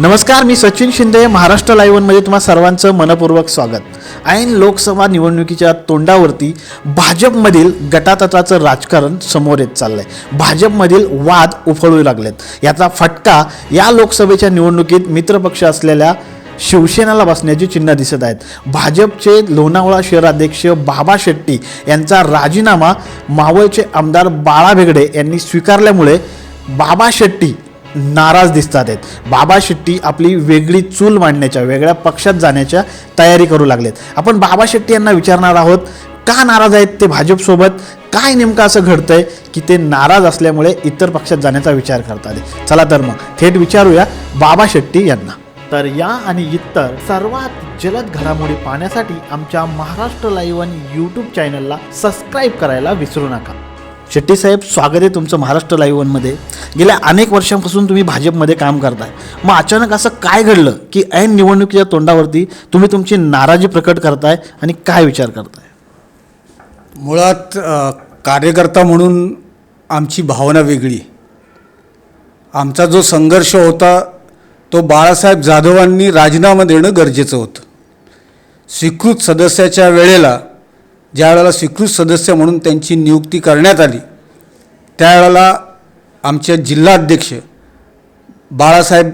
नमस्कार मी सचिन शिंदे महाराष्ट्र लाईव्हमध्ये तुम्हा सर्वांचं मनपूर्वक स्वागत. ऐन लोकसभा निवडणुकीच्या तोंडावरती भाजपमधील गटातटाचं राजकारण समोर येत चाललंय. भाजपमधील वाद उफळू लागलेत. याचा फटका या लोकसभेच्या निवडणुकीत मित्रपक्ष असलेल्या शिवसेनेला बसण्याची चिन्ह दिसत आहेत. भाजपचे लोणावळा शहराध्यक्ष बाबा शेट्टी यांचा राजीनामा मावळचे आमदार बाळा भेगडे यांनी स्वीकारल्यामुळे बाबा शेट्टी नाराज दिसतात आहेत. बाबा शेट्टी आपली वेगळी चूल मांडण्याच्या वेगळ्या पक्षात जाण्याच्या तयारी करू लागलेत. आपण बाबा शेट्टी यांना विचारणार आहोत का नाराज आहेत ते भाजपसोबत? काय नेमकं असं घडतंय की ते नाराज असल्यामुळे इतर पक्षात जाण्याचा विचार करतात? चला तर मग थेट विचारूया बाबा शेट्टी यांना. तर या आणि इतर सर्वात जलद घडामोडी पाहण्यासाठी आमच्या महाराष्ट्र लाईव्ह आणि यूट्यूब चॅनलला सबस्क्राईब करायला विसरू नका. शेट्टी साहेब स्वागत आहे तुमचं महाराष्ट्र लाईव्ह वनमध्ये गेल्या अनेक वर्षांपासून तुम्ही भाजपमध्ये काम करताय. मग अचानक असं काय घडलं की ऐन निवडणुकीच्या तोंडावरती तुम्ही तुमची नाराजी प्रकट करताय आणि काय विचार करताय? मुळात कार्यकर्ता म्हणून आमची भावना वेगळी. आमचा जो संघर्ष होता तो बाळासाहेब जाधवांनी राजीनामा देणं गरजेचं होतं. स्वीकृत सदस्याच्या वेळेला ज्या वेळेला स्वीकृत सदस्य म्हणून त्यांची नियुक्ती करण्यात आली त्यावेळेला आमचे जिल्हाध्यक्ष बाळासाहेब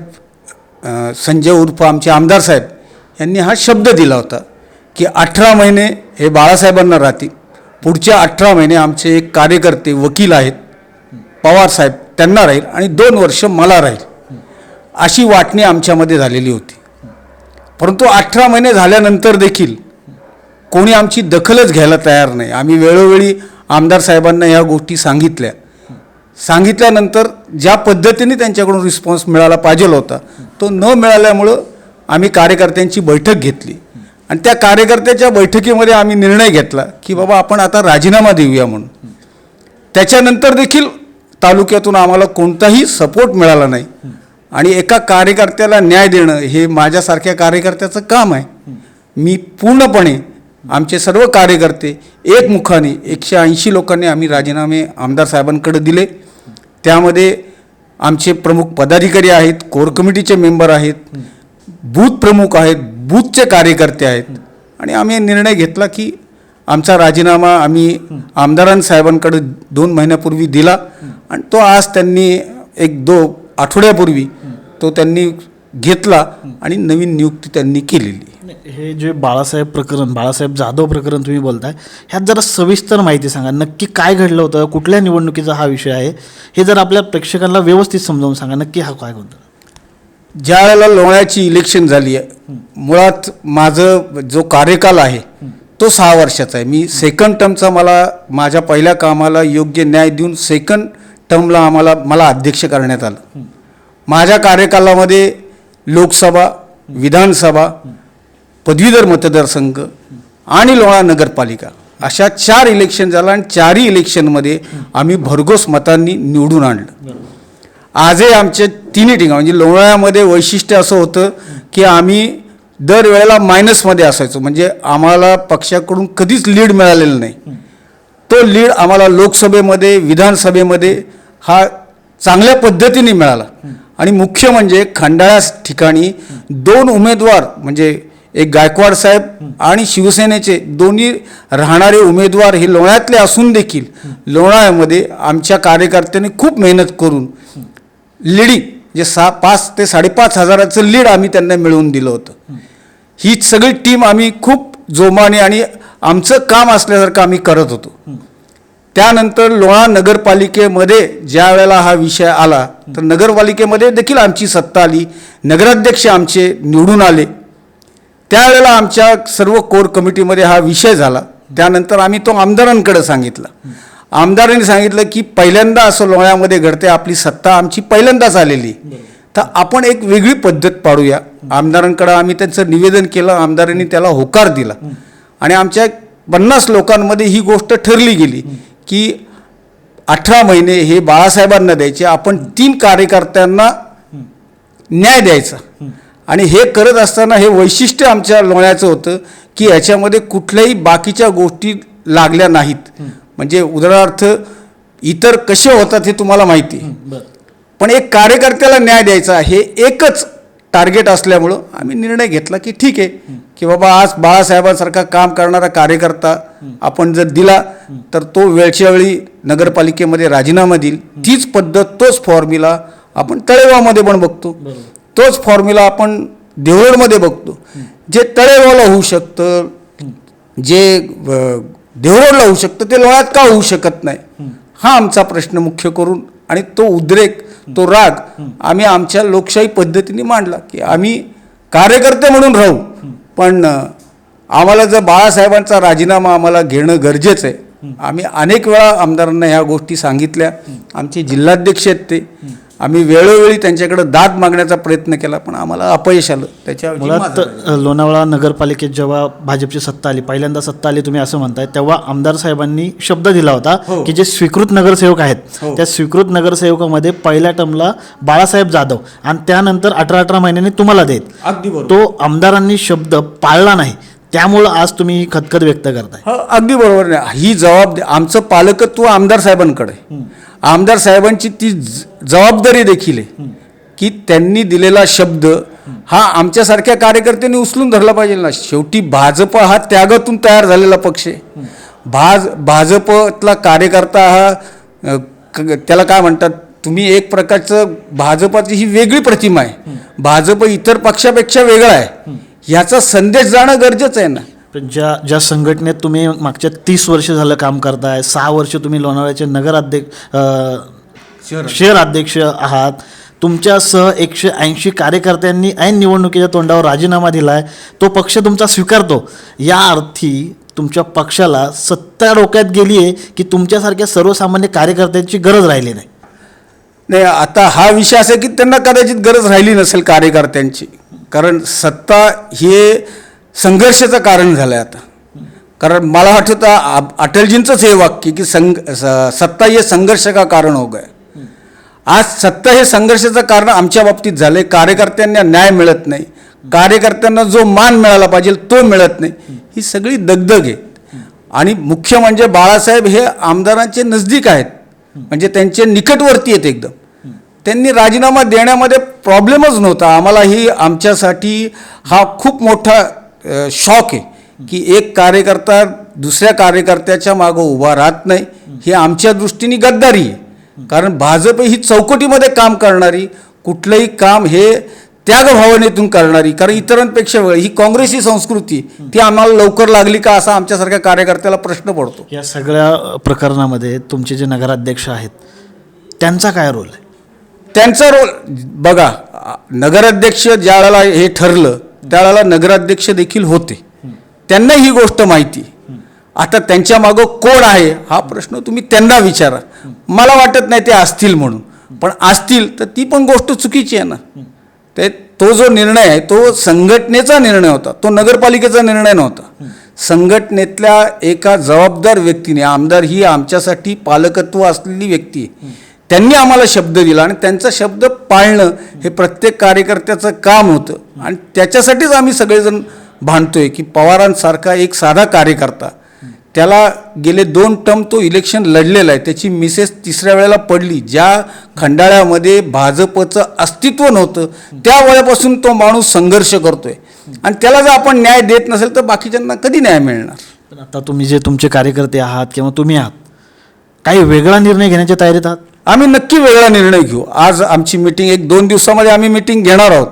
संजय उर्फ आमचे आमदार साहेब यांनी हा शब्द दिला होता की अठरा महिने हे बाळासाहेबांना राहतील. पुढच्या अठरा महिने आमचे एक कार्यकर्ते वकील आहेत. पवार साहेब त्यांना राहील आणि दोन वर्ष मला राहील. अशी वाटणी आमच्यामध्ये झालेली होती. परंतु अठरा महिने झाल्यानंतर देखील कोणी आमची दखलच घ्यायला तयार नाही. आम्ही वेळोवेळी आमदार साहेबांना ह्या गोष्टी सांगितल्या. सांगितल्यानंतर ज्या पद्धतीने त्यांच्याकडून रिस्पॉन्स मिळाला पाहिजे होता तो न मिळाल्यामुळं आम्ही कार्यकर्त्यांची बैठक घेतली. आणि त्या कार्यकर्त्याच्या बैठकीमध्ये आम्ही निर्णय घेतला की बाबा आपण आता राजीनामा देऊया म्हणून. त्याच्यानंतर देखील तालुक्यातून आम्हाला कोणताही सपोर्ट मिळाला नाही. आणि एका कार्यकर्त्याला न्याय देणं हे माझ्यासारख्या कार्यकर्त्याचं काम आहे. मी पूर्णपणे आमचे सर्व कार्यकर्ते एकमुखाने एकशे ऐंशी लोकांनी आम्ही राजीनामे आमदार साहेबांकडे दिले. त्यामध्ये आमचे प्रमुख पदाधिकारी आहेत कोर कमिटीचे मेंबर आहेत बूथ प्रमुख आहेत बूथचे कार्यकर्ते आहेत. आणि आम्ही निर्णय घेतला की आमचा राजीनामा आम्ही आमदारां साहेबांकडे दोन महिन्यापूर्वी दिला. आणि तो आज त्यांनी एक दो आठवड्यापूर्वी तो त्यांनी घेतला आणि नवीन नियुक्ती त्यांनी केलेली. हे जे बाळासाहेब प्रकरण बाळासाहेब जाधव प्रकरण तुम्ही बोलताय ह्यात जरा सविस्तर माहिती सांगा. नक्की काय घडलं होतं कुठल्या निवडणुकीचा हा विषय आहे हे जर आपल्या प्रेक्षकांना व्यवस्थित समजावून सांगा नक्की हा काय होतं ज्या वेळेला लोण्याची इलेक्शन झाली आहे मुळात माझं जो कार्यकाल आहे तो सहा वर्षाचा आहे. मी सेकंड टर्मचा मला माझ्या पहिल्या कामाला योग्य न्याय देऊन सेकंड टर्मला आम्हाला मला अध्यक्ष करण्यात आलं. माझ्या कार्यकालामध्ये लोकसभा विधानसभा पदवीधर मतदारसंघ आणि लोणा नगरपालिका. अशा चार इलेक्शन झालं आणि चारही इलेक्शनमध्ये आम्ही भरघोस मतांनी निवडून आणलं. आजही आमचे तिन्ही ठिकाण म्हणजे लोणाळ्यामध्ये वैशिष्ट्य असं होतं की आम्ही दरवेळेला मायनसमध्ये असायचो. म्हणजे आम्हाला पक्षाकडून कधीच लीड मिळालेलं नाही. तो लीड आम्हाला लोकसभेमध्ये विधानसभेमध्ये हा चांगल्या पद्धतीने मिळाला. आणि मुख्य म्हणजे खंडाळा ठिकाणी दोन उमेदवार म्हणजे एक गायकवाड साहेब आणि शिवसेनेचे दोन्ही राहणारे उमेदवार हे लोण्यातले असून देखील लोणाळ्यामध्ये आमच्या कार्यकर्त्यांनी खूप मेहनत करून लीडिंग जे सा पाच ते साडेपाच हजाराचं लीड आम्ही त्यांना मिळवून दिलं होतं. ही सगळी टीम आम्ही खूप जोमाने आणि आमचं काम असल्यासारखं आम्ही करत होतो. त्यानंतर लोणा नगरपालिकेमध्ये ज्या वेळेला हा विषय आला तर नगरपालिकेमध्ये देखील आमची सत्ता आली. नगराध्यक्ष आमचे निवडून आले. त्यावेळेला आमच्या सर्व कोर कमिटीमध्ये हा विषय झाला. त्यानंतर आम्ही तो आमदारांकडे सांगितला. आमदारांनी सांगितलं की पहिल्यांदा असं लोण्यामध्ये घडते आपली सत्ता आमची पहिल्यांदाच आलेली. तर आपण एक वेगळी पद्धत पाडूया. आमदारांकडे आम्ही त्यांचं निवेदन केलं आमदारांनी त्याला होकार दिला. आणि आमच्या पन्नास लोकांमध्ये ही गोष्ट ठरली गेली. की अठरा महिने हे बाळासाहेबांना द्यायचे आपण तीन कार्यकर्त्यांना न्याय द्यायचा. आणि हे करत असताना हे वैशिष्ट्य आमच्या लोण्याचं होतं की याच्यामध्ये कुठल्याही बाकीच्या गोष्टी लागल्या नाहीत. म्हणजे उदाहरणार्थ इतर कसे होतात हे तुम्हाला माहिती पण एक कार्यकर्त्याला न्याय द्यायचा हे एकच टार्गेट असल्यामुळं आम्ही निर्णय घेतला की ठीक आहे की बाबा आज बाळासाहेबांसारखा काम करणारा कार्यकर्ता आपण जर दिला तर तो वेळच्या वेळी नगरपालिकेमध्ये राजीनामा देईल. तीच पद्धत तोच फॉर्म्युला आपण तळेगावमध्ये पण बघतो. तोच फॉर्म्युला आपण देवळमध्ये बघतो. जे तळेगावला होऊ शकतं जे देवळला होऊ शकतं ते लोळ्यात का होऊ शकत नाही? हा आमचा प्रश्न मुख्य करून आणि तो उद्रेक तो राग आम्ही आमच्या लोकशाही पद्धतीने मांडला की आम्ही कार्यकर्ते म्हणून राहू. पण आम्हाला जर बाळासाहेबांचा राजीनामा आम्हाला घेणं गरजेचं आहे. आम्ही अनेक वेळा आमदारांना ह्या गोष्टी सांगितल्या. आमचे जिल्हाध्यक्ष आहेत ते. आम्ही वेळोवेळी त्यांच्याकडे दाद मागण्याचा प्रयत्न केला पण आम्हाला अपयश आलं. अ, लोणावळा नगरपालिकेत जेव्हा भाजपची सत्ता आली पहिल्यांदा सत्ता आली तुम्ही असं म्हणताय तेव्हा आमदार साहेबांनी शब्द दिला होता हो. की जे स्वीकृत नगरसेवक आहेत हो. त्या स्वीकृत नगरसेवकामध्ये पहिल्या टर्मला बाळासाहेब जाधव आणि त्यानंतर अठरा अठरा महिन्यांनी तुम्हाला देत. तो आमदारांनी शब्द पाळला नाही. त्यामुळं आज तुम्ही खतखत व्यक्त करताय. अगदी बरोबर. ही जबाबदारी आमचं पालकत्व आमदार साहेबांकडे. आमदार साहेबांची ती जबाबदारी देखील आहे. की त्यांनी दिलेला शब्द हा आमच्यासारख्या कार्यकर्त्यांनी उचलून धरला पाहिजे ना. शेवटी भाजप हा त्यागातून तयार झालेला पक्ष आहे. भाज भाजपतला कार्यकर्ता हा त्याला काय म्हणतात? तुम्ही एक प्रकारचं भाजपाची ही वेगळी प्रतिमा आहे. भाजप इतर पक्षापेक्षा वेगळा आहे. ह्याचा संदेश जाणं गरजेचं आहे ना. ज्या ज्या संघटनेत तुम्ही मागच्या तीस वर्ष झालं काम करताय सहा वर्ष तुम्ही लोणावळ्याचे नगर अध्यक्ष. शहर अध्यक्ष आहात. तुमच्यासह एकशे ऐंशी कार्यकर्त्यांनी ऐन निवडणुकीच्या तोंडावर राजीनामा दिलाय. तो पक्ष तुमचा स्वीकारतो. या अर्थी तुमच्या पक्षाला सत्ता डोक्यात गेली आहे की तुमच्यासारख्या सर्वसामान्य कार्यकर्त्यांची गरज राहिली नाही. नाही आता हा विषय असा आहे की त्यांना कदाचित गरज राहिली नसेल कार्यकर्त्यांची. कारण सत्ता हे संघर्षाचं कारण झालं आहे आता. कारण मला वाटतं अटलजींचंच हे वाक्य की संघ स- सत्ता हे संघर्ष का कारण हो गए. आज सत्ता हे संघर्षाचं कारण आमच्या बाबतीत झालं आहे कार्यकर्त्यांना न्याय मिळत नाही. कार्यकर्त्यांना जो मान मिळाला पाहिजे तो मिळत नाही. ही सगळी दगदग आहे आणि मुख्य म्हणजे बाळासाहेब हे आमदारांचे नजदीक आहेत. म्हणजे त्यांचे निकटवर्ती आहेत एकदम. त्यांनी राजीनामा देण्यामध्ये प्रॉब्लेमच नव्हता. आम्हाला ही आमच्यासाठी हा खूप मोठा शॉक आहे की एक कार्यकर्ता दुसऱ्या कार्यकर्त्याच्या मागं उभा राहत नाही. ही आमच्या दृष्टीने गद्दारी आहे. कारण भाजप ही चौकटीमध्ये काम करणारी कुठलंही काम हे त्यागभावनेतून करणारी कारण इतरांपेक्षा वेळ ही काँग्रेसी संस्कृती ती आम्हाला लवकर लागली का असा आमच्यासारख्या कार्यकर्त्याला प्रश्न पडतो. या सगळ्या प्रकरणामध्ये तुमचे जे नगराध्यक्ष आहेत त्यांचा काय रोल आहे? त्यांचा रोल बघा नगराध्यक्ष ज्या वेळेला हे ठरलं दळाला नगराध्यक्ष देखील होते. त्यांना ही गोष्ट माहिती. आता त्यांच्या मागं कोण आहे हा प्रश्न तुम्ही त्यांना विचारा. मला वाटत नाही ते असतील म्हणून. पण असतील तर ती पण गोष्ट चुकीची आहे ना. ते तो जो निर्णय आहे तो संघटनेचा निर्णय होता. तो नगरपालिकेचा निर्णय नव्हता. संघटनेतल्या एका जबाबदार व्यक्तीने आमदार ही आमच्यासाठी पालकत्व असलेली व्यक्ती आहे. त्यांनी आम्हाला शब्द दिला आणि त्यांचा शब्द पाळणं हे प्रत्येक कार्यकर्त्याचं काम होतं. आणि त्याच्यासाठीच आम्ही सगळेजण भांडतोय की पवारांसारखा एक साधा कार्यकर्ता त्याला गेले दोन टर्म तो इलेक्शन लढलेला आहे त्याची मिसेस तिसऱ्या वेळेला पडली ज्या खंडाळ्यामध्ये भाजपचं अस्तित्व नव्हतं त्या वेळेपासून तो माणूस संघर्ष करतोय. आणि त्याला जर आपण न्याय देत नसेल तर बाकीच्यांना कधी न्याय मिळणार? पण आता तुम्ही जे तुमचे कार्यकर्ते आहात किंवा तुम्ही आहात काही वेगळा निर्णय घेण्याच्या तयारीत आहात? आम्ही नक्की वेगळा निर्णय घेऊ. आज आमची मिटिंग एक दोन दिवसामध्ये आम्ही मिटिंग घेणार आहोत.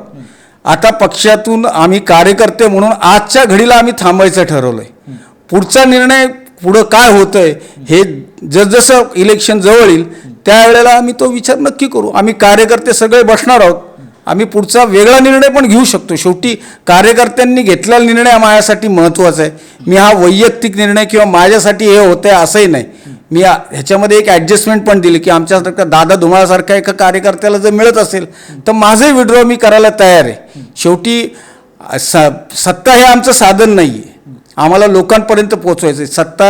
आता पक्षातून आम्ही कार्यकर्ते म्हणून आजच्या घडीला आम्ही थांबायचं ठरवलंय. पुढचा निर्णय पुढं काय होतंय हे जसजसं इलेक्शन जवळ येईल त्यावेळेला आम्ही तो विचार नक्की करू. आम्ही कार्यकर्ते सगळे बसणार आहोत. आम्ही पुढचा वेगळा निर्णय पण घेऊ शकतो. शेवटी कार्यकर्त्यांनी घेतलेला निर्णय माझ्यासाठी महत्त्वाचा आहे. मी हा वैयक्तिक निर्णय किंवा माझ्यासाठी हे होतंय असंही नाही. मी ह्याच्यामध्ये एक ॲडजस्टमेंट पण दिली की आमच्यासारखा दादा धुमाळासारख्या एका कार्यकर्त्याला जर मिळत असेल तर माझंही विड्रॉ मी करायला तयार आहे. शेवटी स सत्ता हे आमचं साधन नाही आहे आम्हाला लोकांपर्यंत पोचवायचं आहे सत्ता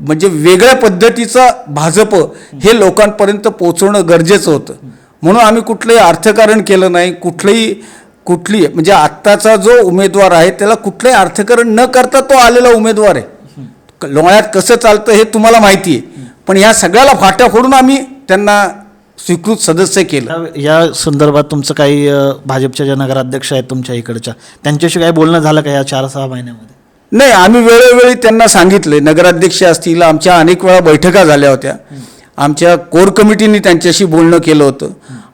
म्हणजे वेगळ्या पद्धतीचा भाजप हे लोकांपर्यंत पोचवणं गरजेचं होतं. म्हणून आम्ही कुठलंही अर्थकारण केलं नाही कुठलंही कुठली म्हणजे आत्ताचा जो उमेदवार आहे त्याला कुठलंही अर्थकारण न करता तो आलेला उमेदवार आहे. लोण्यात कसं चालतं हे तुम्हाला माहिती आहे. पण ह्या सगळ्याला फाट्या फोडून आम्ही त्यांना स्वीकृत सदस्य केलं. या- या संदर्भात तुमचं काही भाजपच्या ज्या नगराध्यक्ष आहेत तुमच्या इकडच्या त्यांच्याशी काही बोलणं झालं का या चार सहा महिन्यामध्ये? नाही आम्ही वेळोवेळी त्यांना सांगितले. नगराध्यक्ष असतील आमच्या अनेक वेळा बैठका झाल्या होत्या. आमच्या कोर कमिटीने त्यांच्याशी बोलणं केलं होतं.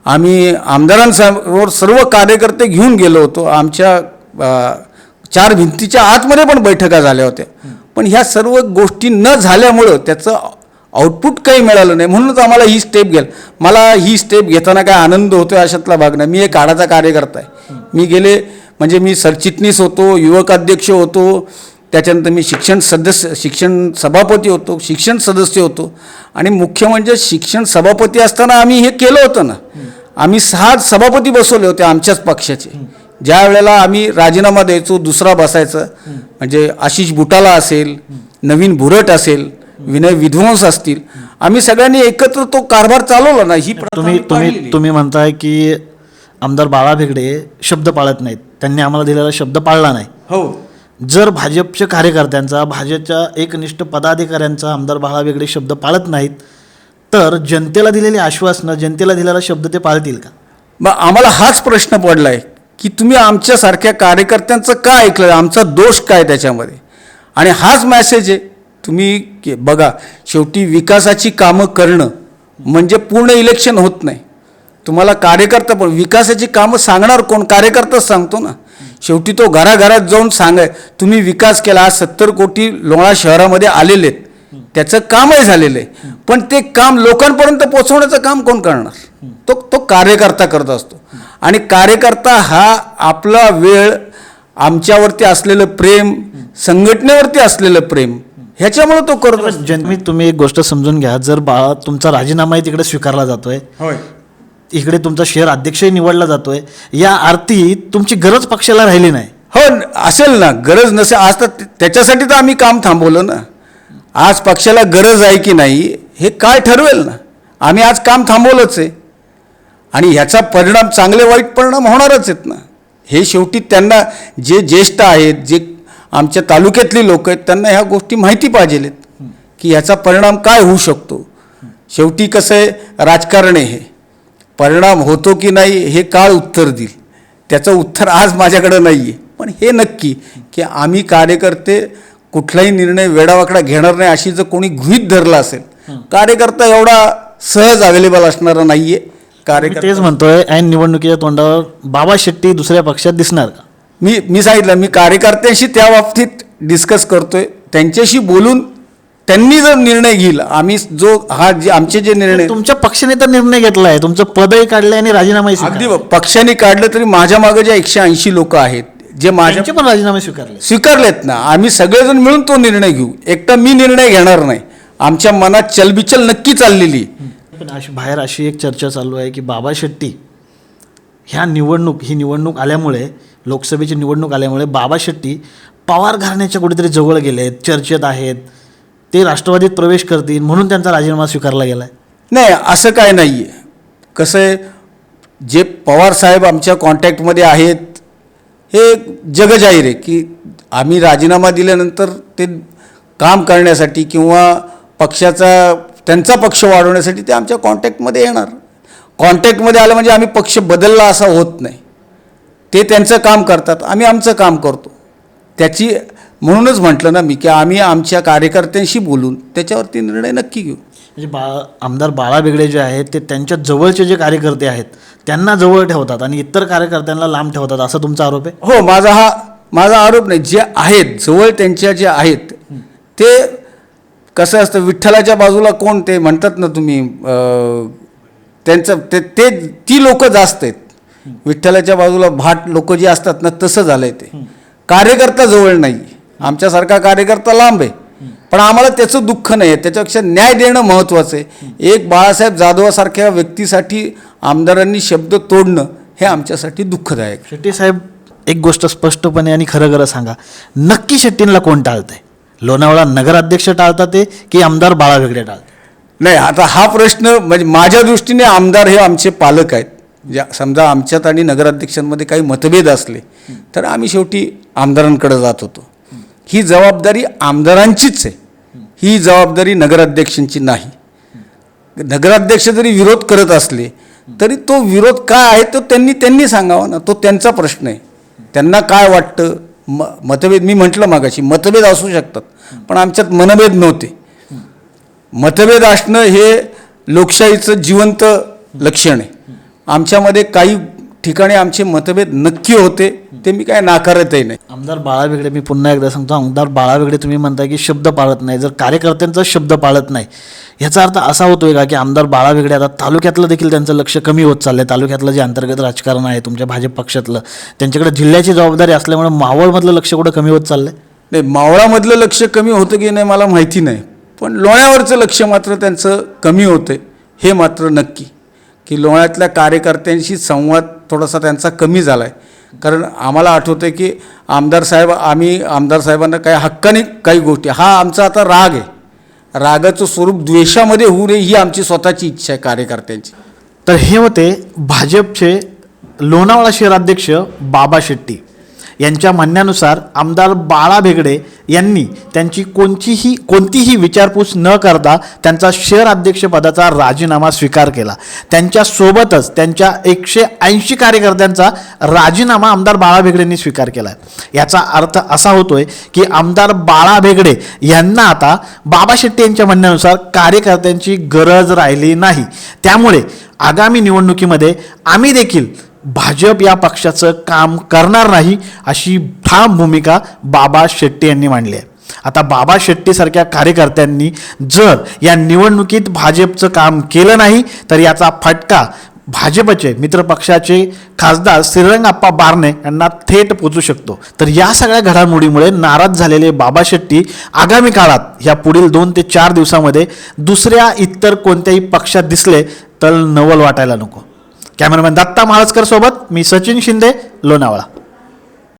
आम्ही आमदारांसमोर सर्व कार्यकर्ते घेऊन गेलो होतो. आमच्या चार भिंतीच्या आतमध्ये पण बैठका झाल्या होत्या. पण ह्या सर्व गोष्टी न झाल्यामुळं त्याचं आउटपुट काही मिळालं नाही. म्हणूनच आम्हाला ही स्टेप घ्याल. मला ही स्टेप घेताना काय आनंद होतो अशातला भाग नाही. मी एक काळाचा कार्यकर्ता आहे मी गेले म्हणजे मी सरचिटणीस होतो युवक अध्यक्ष होतो. त्याच्यानंतर मी शिक्षण सदस्य शिक्षण सभापती होतो शिक्षण सदस्य होतो. आणि मुख्य म्हणजे शिक्षण सभापती असताना आम्ही हे केलं होतं ना. आम्ही सहा सभापती बसवले होते आमच्याच पक्षाचे. ज्या वेळेला आम्ही राजीनामा द्यायचो दुसरा बसायचं म्हणजे आशिष बुटाला असेल नवीन भुरट असेल विनय विध्वंस असतील आम्ही सगळ्यांनी एकत्र तो कारभार चालवला ना ही तुम्ही तुम्ही. तुम्ही म्हणताय की आमदार बाळा भेगडे शब्द पाळत नाहीत. त्यांनी आम्हाला दिलेला शब्द पाळला नाही. हो. जर भाजपच्या कार्यकर्त्यांचा भाजपच्या एकनिष्ठ पदाधिकाऱ्यांचा आमदार बाळा वेगळे शब्द पाळत नाहीत तर जनतेला दिलेली आश्वासनं जनतेला दिलेला शब्द ते पाळतील का? मग आम्हाला हाच प्रश्न पडलाय. की तुम्ही आमच्यासारख्या कार्यकर्त्यांचं का ऐकलं? आमचा दोष काय त्याच्यामध्ये? आणि हाच मॅसेज आहे. तुम्ही के- बघा शेवटी विकासाची कामं करणं म्हणजे पूर्ण इलेक्शन होत नाही. तुम्हाला कार्यकर्ता पण विकासाची कामं सांगणार कोण? कार्यकर्ताच सांगतो ना. शेवटी तो घराघरात जाऊन सांगाय तुम्ही विकास केला आज सत्तर कोटी लोणा शहरामध्ये आलेले आहेत. त्याचं कामही झालेलं आहे. पण ते काम लोकांपर्यंत पोहोचवण्याचं काम कोण करणार? तो तो कार्यकर्ता करत असतो. आणि कार्यकर्ता हा आपला वेळ आमच्यावरती असलेलं प्रेम संघटनेवरती असलेलं प्रेम ह्याच्यामुळे तो करत असतो. जन मी तुम्ही एक गोष्ट समजून घ्या जर बाळा तुमचा राजीनामाही तिकडे स्वीकारला जातोय होय. इकडे तुमचा शहर अध्यक्षही निवडला जातोय या आरती तुमची गरज पक्षाला राहिली नाही. हो असेल ना गरज नसेल आज तर त्याच्यासाठी तर आम्ही काम थांबवलं ना. आज पक्षाला गरज आहे की नाही हे काय ठरवेल ना? आम्ही आज काम थांबवलंच आहे. आणि ह्याचा परिणाम चांगले वाईट परिणाम होणारच आहेत ना. हे शेवटी त्यांना जे ज्येष्ठ आहेत जे आमच्या तालुक्यातली लोक आहेत त्यांना ह्या गोष्टी माहिती पाहिजेत की ह्याचा परिणाम काय होऊ शकतो. शेवटी कसं आहे राजकारण आहे हे. परिणाम होतो की नाही हे काळ उत्तर देईल. त्याचं उत्तर आज माझ्याकडं नाही आहे पण हे नक्की की आम्ही कार्यकर्ते कुठलाही निर्णय वेडावाकडा घेणार नाही अशी जर कोणी गृहीत धरला असेल कार्यकर्ता एवढा सहज अवेलेबल असणारा नाही आहे कार्यकर्ता तेच म्हणतोय ऐन निवडणुकीच्या तोंडावर बाबा शेट्टी दुसऱ्या पक्षात दिसणार का? मी मी सांगितलं मी कार्यकर्त्यांशी त्या बाबतीत डिस्कस करतोय. त्यांच्याशी बोलून त्यांनी जर निर्णय घेईल आम्ही जो हा जे आमचे जे निर्णय तुमच्या पक्षाने तर निर्णय घेतलाय तुमचं पदही काढलंय आणि राजीनामाही अगदी पक्षाने काढलं तरी माझ्या मागे जे एकशे ऐंशी लोक आहेत जे माझ्या त्यांचे पण राजीनामे स्वीकारले स्वीकारलेत ना. आम्ही सगळेजण मिळून तो निर्णय घेऊ. एकटा मी निर्णय घेणार नाही. आमच्या मनात चलबिचल नक्की चाललेली. आहे. पण अशी बाहेर अशी एक चर्चा चालू आहे की बाबा शेट्टी ह्या निवडणूक ही निवडणूक आल्यामुळे लोकसभेची निवडणूक आल्यामुळे बाबा शेट्टी पवार घराण्याच्या कुठेतरी जवळ गेले आहेत चर्चेत आहेत. ते राष्ट्रवादीत प्रवेश करतील म्हणून त्यांचा राजीनामा स्वीकारला गेला आहे नाही असं काय नाही आहे कसं आहे जे पवार साहेब आमच्या कॉन्टॅक्टमध्ये आहेत हे जगजाहीर आहे की आम्ही राजीनामा दिल्यानंतर ते काम करण्यासाठी किंवा पक्षाचा त्यांचा पक्ष वाढवण्यासाठी ते आमच्या कॉन्टॅक्टमध्ये येणार. कॉन्टॅक्टमध्ये आलं म्हणजे आम्ही पक्ष बदलला असा होत नाही. ते त्यांचं काम करतात आम्ही आमचं काम करतो. त्याची म्हणूनच म्हटलं ना मी की आम्ही आमच्या कार्यकर्त्यांशी बोलून त्याच्यावरती निर्णय नक्की घेऊ. म्हणजे बा आमदार बाळा बेगडे जे आहेत ते त्यांच्या जवळचे जे कार्यकर्ते आहेत त्यांना जवळ ठेवतात आणि इतर कार्यकर्त्यांना लांब ठेवतात असा तुमचा आरोप आहे? हो माझा हा माझा आरोप नाही. जे आहेत जवळ त्यांच्या जे आहेत ते कसं असतं विठ्ठलाच्या बाजूला कोण ते म्हणतात ना तुम्ही त्यांचं ते ते ती लोक जास्त आहेत. विठ्ठलाच्या बाजूला भाट लोक जी असतात ना तसं झालं आहे ते. कार्यकर्ता जवळ नाही. आमच्यासारखा कार्यकर्ता लांब आहे. पण आम्हाला त्याचं दुःख नाही आहे. त्याच्यापेक्षा न्याय देणं महत्त्वाचं आहे. एक बाळासाहेब जाधवासारख्या व्यक्तीसाठी आमदारांनी शब्द तोडणं हे आमच्यासाठी दुःखदायक शेट्टी साहेब एक गोष्ट स्पष्टपणे आणि खरं खरं सांगा. नक्की शेट्टींना कोण टाळतंय? लोणावळा नगराध्यक्ष टाळतात ते की आमदार बाळा वेगळे टाळतात? नाही आता हा प्रश्न म्हणजे माझ्या दृष्टीने आमदार हे आमचे पालक आहेत. ज्या समजा आमच्यात आणि नगराध्यक्षांमध्ये काही मतभेद असले तर आम्ही शेवटी आमदारांकडे जात होतो. ही जबाबदारी आमदारांचीच आहे. ही जबाबदारी नगराध्यक्षांची नाही. नगराध्यक्ष जरी विरोध करत असले तरी तो विरोध काय आहे तो त्यांनी त्यांनी सांगावा ना. तो त्यांचा प्रश्न आहे. त्यांना काय वाटतं? म मतभेद मी म्हटलं मागाशी मतभेद असू शकतात पण आमच्यात मनभेद नव्हते. मतभेद असणं हे लोकशाहीचं जिवंत लक्षण आहे. आमच्यामध्ये काही ठिकाणी आमचे मतभेद नक्की होते ते मी काय नाकारतही नाही. आमदार बाळा वेगळे मी पुन्हा एकदा सांगतो आमदार बाळा वेगळे तुम्ही म्हणताय की शब्द पाळत नाही. जर कार्यकर्त्यांचा शब्द पाळत नाही याचा अर्थ असा होतोय का की आमदार बाळा वेगळे आता तालुक्यातलं देखील त्यांचं लक्ष कमी होत चाललंय. तालुक्यातलं जे अंतर्गत राजकारण आहे तुमच्या भाजप पक्षातलं त्यांच्याकडे जिल्ह्याची जबाबदारी असल्यामुळे मावळमधलं लक्ष कुठं कमी होत चाललंय? नाही मावळामधलं लक्ष कमी होतं की नाही मला माहिती नाही. पण लोण्यावरचं लक्ष मात्र त्यांचं कमी होतं हे मात्र नक्की. की लोण्यातल्या कार्यकर्त्यांशी संवाद थोडासा त्यांचा कमी झाला आहे कारण आम्हाला आठवतं आहे की आमदार साहेब आम्ही आमदार साहेबांना काही हक्काने काही गोष्टी हा आमचा आता राग आहे. रागाचं स्वरूप द्वेषामध्ये होऊ नये ही आमची स्वतःची इच्छा आहे कार्यकर्त्यांची. तर हे होते भाजपचे लोणावळा शहराध्यक्ष बाबा शेट्टी. यांच्या म्हणण्यानुसार आमदार बाळा भेगडे यांनी त्यांची कोणतीही कोणतीही विचारपूस न करता त्यांचा शहर अध्यक्षपदाचा राजीनामा स्वीकार केला. त्यांच्यासोबतच त्यांच्या एकशे ऐंशी कार्यकर्त्यांचा राजीनामा आमदार बाळा भेगडेंनी स्वीकार केला आहे याचा अर्थ असा होतोय की आमदार बाळा भेगडे यांना आता बाबा शेट्टी यांच्या म्हणण्यानुसार कार्यकर्त्यांची गरज राहिली नाही. त्यामुळे आगामी निवडणुकीमध्ये आम्ही देखील भाजप या पक्षाचं काम करणार नाही अशी ठाम भूमिका बाबा शेट्टी यांनी मांडली आहे. आता बाबा शेट्टीसारख्या कार्यकर्त्यांनी जर या निवडणुकीत भाजपचं काम केलं नाही तर याचा फटका भाजपचे मित्रपक्षाचे खासदार श्रीरंगाप्पा बारणे यांना थेट पोचू शकतो. तर या सगळ्या घडामोडीमुळे नाराज झालेले बाबा शेट्टी आगामी काळात या पुढील दोन ते चार दिवसामध्ये दुसऱ्या इतर कोणत्याही पक्षात दिसले तर नवल वाटायला नको. कॅमेरामॅन दत्ता महाळजकर सोबत मी सचिन शिंदे लोणावळा.